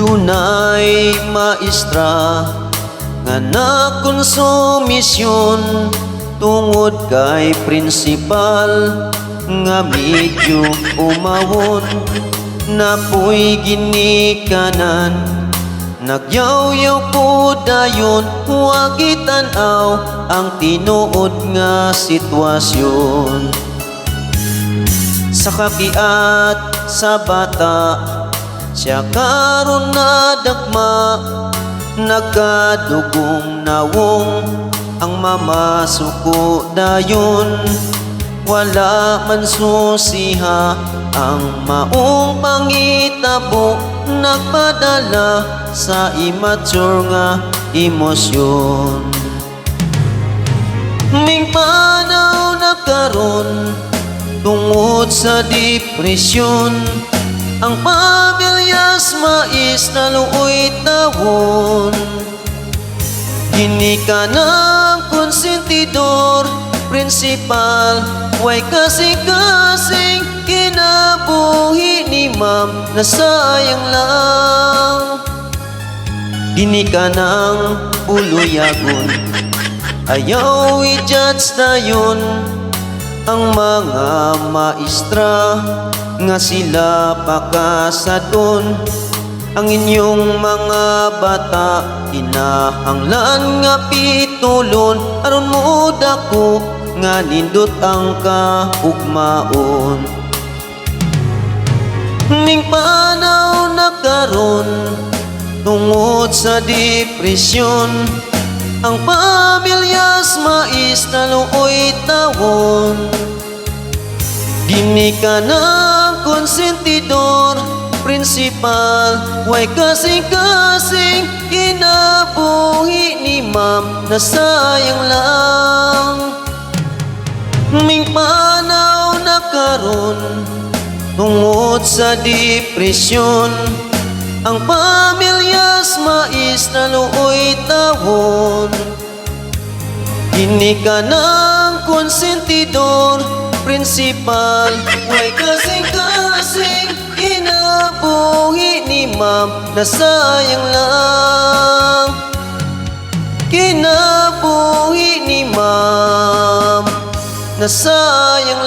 Dunay maestra nga na konsumisyon tungod kay prinsipal nga medyo umawon. Napoy ginikanan Nagyaw-yaw ko dayon Huwag itanaw ang tinuod nga sitwasyon. Sa kapiat sa bata Siya karon na dagma Nagkadugong nawong Ang mamasuko dayon. Wala man susiha ang maong pangitabo nagpadala sa immature nga emosyon. Ning panaw na karon tungod sa depresyon ang pamilyas mais na luoy tawon. Kini ka ng konsentidor, prinsipal Way kasing-kasing kinabuhi ni ma'am na sayang lang. Kini ka ng buluyagon Ayaw i-judge na yun ang mga maestra nga sila pakasadon ang inyong mga bata kinahanglan nga pitulon. Aron mo dako nga nindot ang kaugmaon ning panaw na karon tungod sa depresyon ang pamilyas mais na luoy tawon Dini ka ng konsentidor, prinsipal Way kasing-kasing kinabuhi ni ma'am na sayang lang. Ming panaw na karon tungod sa depresyon. Ang pamilyas mais na luoy tawon Kini ka ng konsentidor, prinsipal Way kasing-kasing kinabuhi ni ma'am na sayang lang. Kinabuhi ni ma'am na sayang